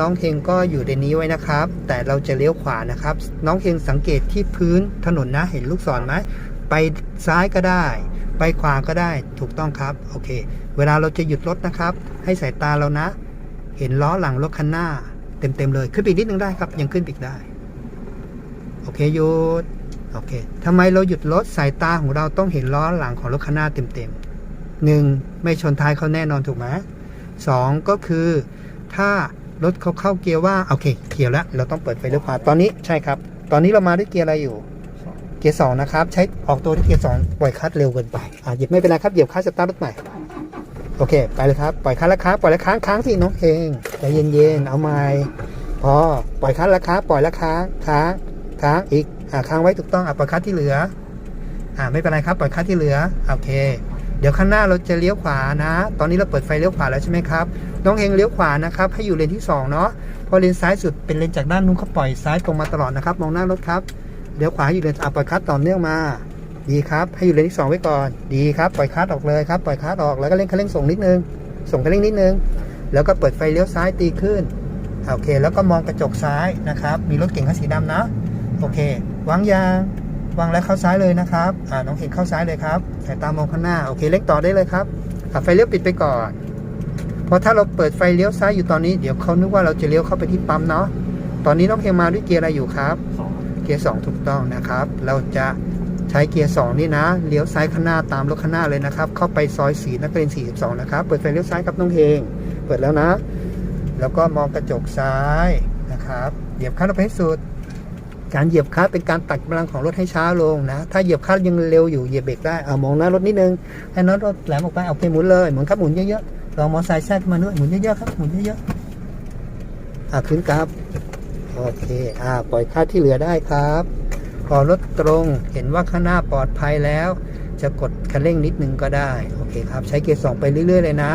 น้องเฮงก็อยู่ในนี้ไว้นะครับ แต่เราจะเลี้ยวขวานะครับ น้องเฮงสังเกตที่พื้นถนนนะเห็นลูกศรไหมไปซ้ายก็ได้ ไปขวาก็ได้ถูกต้องครับโอเค เวลาเราจะหยุดรถนะครับ ให้สายตาเรานะ เห็นล้อหลังรถคันหน้า เต็มๆเลยขึ้นไปอีกนิดนึงได้ครับ ยังขึ้นไปอีกได้โอเคหยุดโอเคทำไมเราหยุดรถสายตาของเราต้องเห็นล้อหลังของรถคันหน้าเต็มๆหนึ่งไม่ชนท้ายเขาแน่นอนถูกไหมสองก็คือถ้า รถเขาเข้าเกียร์ว่าโอเคเกียร์แล้วเราต้องเปิดไฟเลี้ยวขวาตอนนี้ใช่ครับ ตอนนี้เรามาด้วยเกียร์อะไรอยู่ เกียร์สองนะครับ ใช้ออกตัวที่เกียร์สองปล่อยคลัตช์เร็วเกินไปอะหยิบไม่เป็นไรครับเหยียบคลัตช์สตาร์ทรถใหม่โอเค ไปเลยครับ ปล่อยคลัตช์แล้วค้างปล่อยแล้วค้างค้างสิน้องเองใจเย็นๆเอาใหม่พอปล่อยคลัตช์แล้วค้างปล่อยแล้วค้างค้างค้างอีกอะค้างไว้ถูกต้องอะปล่อยคลัตช์ที่เหลืออ่าไม่เป็นไรครับปล่อยคลัตช์ที่เหลือโอเค ดี๋ยวข้างหน้าเราจะเลี้ยวขวานะ ตอนนี้เราเปิดไฟเลี้ยวขวาแล้วใช่ไหมครับน้องเฮงเลี้ยวขวานะครับ ให้อยู่เลนที่สองเนาะพอเลนซ้ายสุดเป็นเลนจากด้านนู้นเขาปล่อยซ้ายตรงมาตลอดนะครับ มองหน้ารถครับเลี้ยวขวาให้อยู่เลนอะปล่อยคลัตต่อเนื่องมา ดีครับให้อยู่เลนที่สองไว้ก่อน ดีครับปล่อยคัตออกเลยครับปล่อยคัตออกแล้วก็เร่งคันเร่งส่งนิดนึง ส่งคันเร่งนิดนึง แล้วก็เปิดไฟเลี้ยวซ้ายตีขึ้นโอเค แล้วก็มองกระจกซ้ายนะครับ มีรถเก่งคันสีดำนะโอเควางยาง วางแล้วเข้าซ้ายเลยนะครับอ่าน้องเห็นเข้าซ้ายเลยครับสายตามองข้างหน้าโอเคเล็กต่อได้เลยครับอะไฟเลี้ยวปิดไปก่อน เพราะถ้าเราเปิดไฟเลี้ยวซ้ายอยู่ตอนนี้เดี๋ยวเขานึกว่าเราจะเลี้ยวเข้าไปที่ปั๊มเนาะตอนนี้น้องเฮงมาด้วยเกียร์อะไรอยู่ครับสองเกียร์2ถูกต้องนะครับ เราจะใช้เกียร์2นี่นะเลี้ยวซ้ายข้างหน้าตามรถข้างหน้าเลยนะครับ เข้าไปซอยสีนักเรียน42 นะครับ เปิดไฟเลี้ยวซ้ายครับน้องเฮงเปิดแล้วนะ แล้วก็มองกระจกซ้ายนะครับเหยียบคลัตช์ลงไปให้สุด การเหยียบคลัตช์เป็นการตัดกำลังของรถให้ช้าลงนะ ถ้าเหยียบคลัตช์ยังเร็วอยู่เหยียบเบรกได้เอามองหน้ารถนิดนึงให้น้องรถแหลมออกไปเอาไปหมุนเลยหมุนครับหมุนเยอะๆลองมอไซค์แทรกมาด้วยหมุนเยอะๆครับหมุนเยอะๆอะขึ้นครับโอเคอ่าปล่อยคลัตช์ที่เหลือได้ครับพอรถตรงเห็นว่าข้างหน้าปลอดภัยแล้ว จะกดคันเร่งนิดนึงก็ได้โอเคครับใช้เกียร์สองไปเรื่อยๆเลยนะ